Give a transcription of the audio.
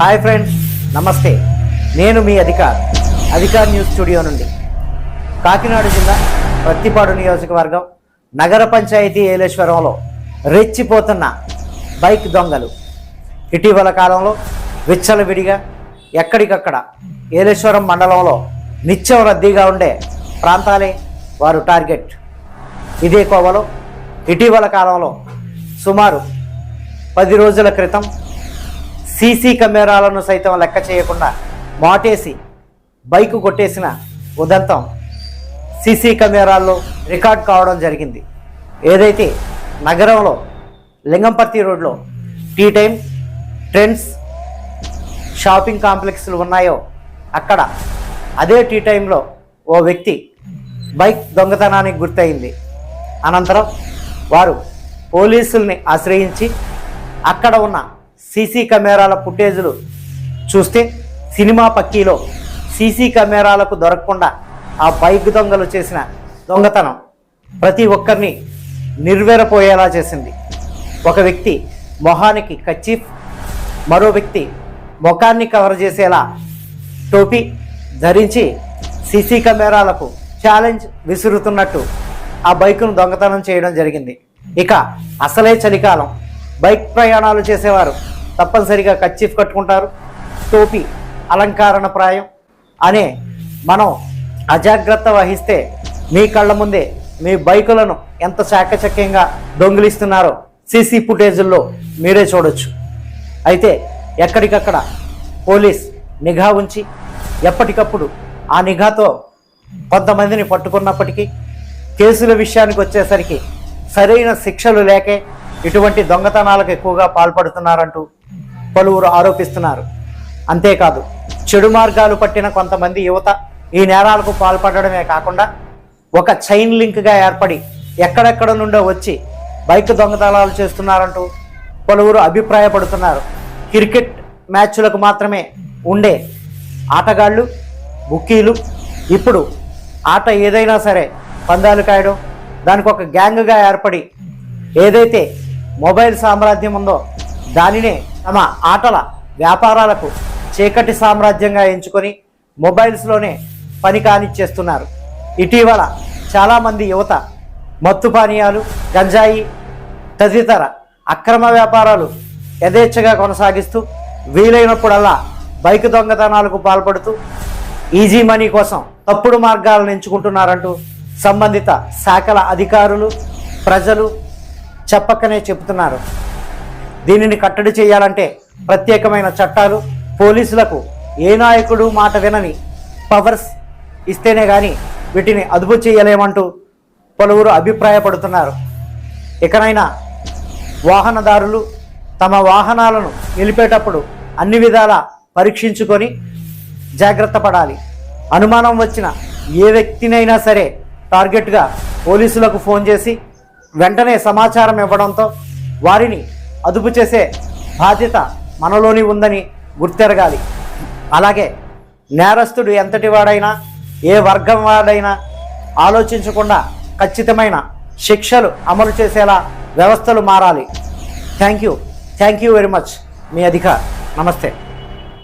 Hi friends నమస్తే. నేను మీ అధికార్ అధికార్ news studio నుండి. కాకినాడ జిల్లా ప్రత్తిపాడు నియోజకవర్గం నగర పంచాయతీ ఏలేశ్వరంలో రెచ్చిపోతున్న బైక్ దొంగలు. ఇటీవల కాలంలో విచ్చలవిడిగా ఎక్కడికక్కడ ఏలేశ్వరం మండలంలో నిత్యం రద్దీగా ఉండే ప్రాంతాలే వారు టార్గెట్. ఇదే కోవలో ఇటీవల కాలంలో సుమారు పది రోజుల క్రితం సీసీ కెమెరాలను సైతం లెక్క చేయకుండా మాటేసి బైక్ కొట్టేసిన ఉదంతం సీసీ కెమెరాల్లో రికార్డ్ కావడం జరిగింది. ఏదైతే నగరంలో లింగంపర్తి రోడ్లో టీ టైం ట్రెండ్స్ షాపింగ్ కాంప్లెక్స్లు ఉన్నాయో అక్కడ అదే టీ టైంలో ఓ వ్యక్తి బైక్ దొంగతనానికి గుర్తయింది అనంతరం వారు పోలీసుల్ని ఆశ్రయించి అక్కడ ఉన్న సీసీ కెమెరాల ఫుటేజులు చూస్తే సినిమా పక్కీలో సీసీ కెమెరాలకు దొరకకుండా ఆ బైక్ దొంగలు చేసిన దొంగతనం ప్రతి ఒక్కరిని నిర్వెరపోయేలా చేసింది. ఒక వ్యక్తి మొహానికి కచ్చిఫ్ మరో వ్యక్తి ముఖాన్ని కవర్ చేసేలా టోపీ ధరించి సీసీ కెమెరాలకు ఛాలెంజ్ విసురుతున్నట్టు ఆ బైకును దొంగతనం చేయడం జరిగింది. ఇక అసలే చలికాలం. బైక్ ప్రయాణాలు చేసేవారు. తప్పనిసరిగా కచ్చిఫ్ కట్టుకుంటారు. టోపీ అలంకారణ ప్రాయం అనే మనం అజాగ్రత్త వహిస్తే మీ కళ్ళ ముందే మీ బైకులను ఎంత చాకచక్యంగా దొంగిలిస్తున్నారో సీసీ ఫుటేజుల్లో మీరే చూడొచ్చు. అయితే ఎక్కడికక్కడ పోలీస్ నిఘా ఉంచి ఎప్పటికప్పుడు ఆ నిఘాతో కొంతమందిని పట్టుకున్నప్పటికీ కేసుల విషయానికి వచ్చేసరికి సరైన శిక్షలు లేకే ఇటువంటి దొంగతనాలకు ఎక్కువగా పాల్పడుతున్నారంటూ పలువురు ఆరోపిస్తున్నారు. అంతేకాదు చెడు మార్గాలు పట్టిన కొంతమంది యువత ఈ నేరాలకు పాల్పడడమే కాకుండా ఒక చైన్ లింక్గా ఏర్పడి ఎక్కడెక్కడ నుండో వచ్చి బైక్ దొంగతనాలు చేస్తున్నారంటూ పలువురు అభిప్రాయపడుతున్నారు. క్రికెట్ మ్యాచ్లకు మాత్రమే ఉండే ఆటగాళ్ళు బుక్కీలు ఇప్పుడు ఆట ఏదైనా సరే పందాలు కాయడం దానికి ఒక గ్యాంగ్గా ఏర్పడి ఏదైతే మొబైల్ సామ్రాజ్యం ఉందో దానినే తమ ఆటల వ్యాపారాలకు చీకటి సామ్రాజ్యంగా ఎంచుకొని మొబైల్స్లోనే పని కానిచ్చేస్తున్నారు. ఇటీవల చాలామంది యువత మత్తు పానీయాలు గంజాయి తదితర అక్రమ వ్యాపారాలు యథేచ్ఛగా కొనసాగిస్తూ వీలైనప్పుడల్లా బైక్ దొంగతనాలకు పాల్పడుతూ ఈజీ మనీ కోసం తప్పుడు మార్గాలను ఎంచుకుంటున్నారంటూ సంబంధిత శాఖల అధికారులు ప్రజలు చెప్పకనే చెబుతున్నారు. దీనిని కట్టడి చేయాలంటే ప్రత్యేకమైన చట్టాలు పోలీసులకు ఏ నాయకుడు మాట వినని పవర్స్ ఇస్తేనే కానీ వీటిని అదుపు చేయలేమంటూ పలువురు అభిప్రాయపడుతున్నారు. ఇకనైనా వాహనదారులు తమ వాహనాలను నిలిపేటప్పుడు అన్ని విధాల పరీక్షించుకొని జాగ్రత్త పడాలి. అనుమానం వచ్చిన ఏ వ్యక్తినైనా సరే టార్గెట్గా పోలీసులకు ఫోన్ చేసి వెంటనే సమాచారం ఇవ్వడంతో వారిని అదుపు చేసే బాధ్యత మనలోని ఉందని గుర్తెరగాలి. అలాగే నేరస్తుడు ఎంతటి వాడైనా ఏ వర్గం వాడైనా ఆలోచించకుండా ఖచ్చితమైన శిక్షలు అమలు చేసేలా వ్యవస్థలు మారాలి. Thank you. Thank you very much. మీ అధికార్. నమస్తే.